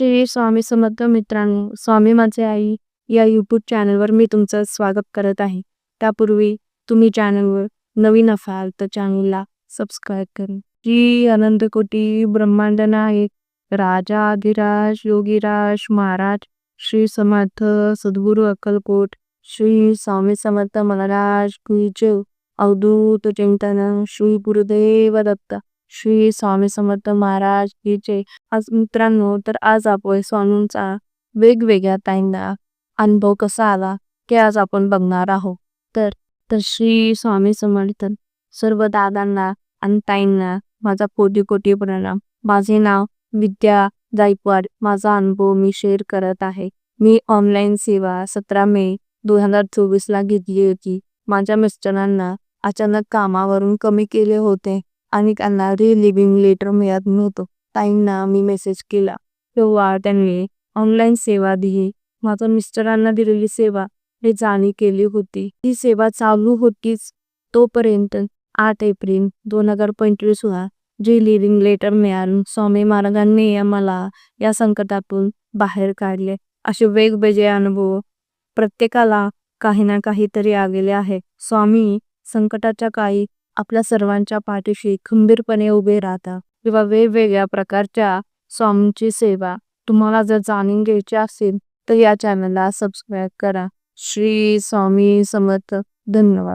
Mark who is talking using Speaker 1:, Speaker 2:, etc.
Speaker 1: श्री स्वामी समर्थ मित्रांनो स्वामी माझे आई या यूट्यूब चॅनलवर मी तुमचं स्वागत करत आहे. त्यापूर्वी तुम्ही चॅनलवर नवीन असाल तर चॅनलला सबस्क्राईब करा. श्री अनंत कोटी ब्रह्मांड नायक राजा अधिराज योगीराज महाराज श्री समर्थ सद्गुरू अक्कलकोट श्री स्वामी समर्थ महाराज गुरुदेव अवधूत चिंतन श्री गुरुदेव दत्त. श्री स्वामी समर्थ महाराज की जय आज मित्रांनो तर आज आपण स्वामींचा वेगवेगळ्या ताईंना अनुभव कसा आला ते आज आपण बघणार आहोत. तर तर श्री स्वामी समर्थ सर्व दादांना आणि ताईंना माझा कोटी कोटी प्रणाम. माझे नाव विद्या जायकवाड. माझा अनुभव मी शेअर करत आहे. मी ऑनलाईन सेवा सतरा मे दोन हजार चोवीस ला घेतली होती. माझ्या मिस्टरांना अचानक कामावरून कमी केले होते. आणि त्यांना रिलिव्हिंग लेटर मिळत नव्हतं. ताईंना मी मेसेज केला. तेव्हा त्यांनी ऑनलाईन सेवा दिली. माझ्या मिस्टरांना दिलेली सेवा हे जाणी केली होती. ही सेवा चालू होतीच तोपर्यंत आठ एप्रिल दोन हजार पंचवीस ला रिलिव्हिंग लिव्हिंग लेटर मिळालं. स्वामी महाराजांनी आम्हाला या संकटातून बाहेर काढले. असे वेगवेगळे अनुभव प्रत्येकाला काही ना काहीतरी आलेले आहे. स्वामी संकटाच्या काळी आपल्या सर्वांच्या पाठीशी खंबीरपणे उभे राहतात किंवा वेगवेगळ्या प्रकारच्या स्वामींची सेवा तुम्हाला जर जाणून घ्यायची असेल तर या चॅनलला सबस्क्राईब करा. श्री स्वामी समर्थ. धन्यवाद.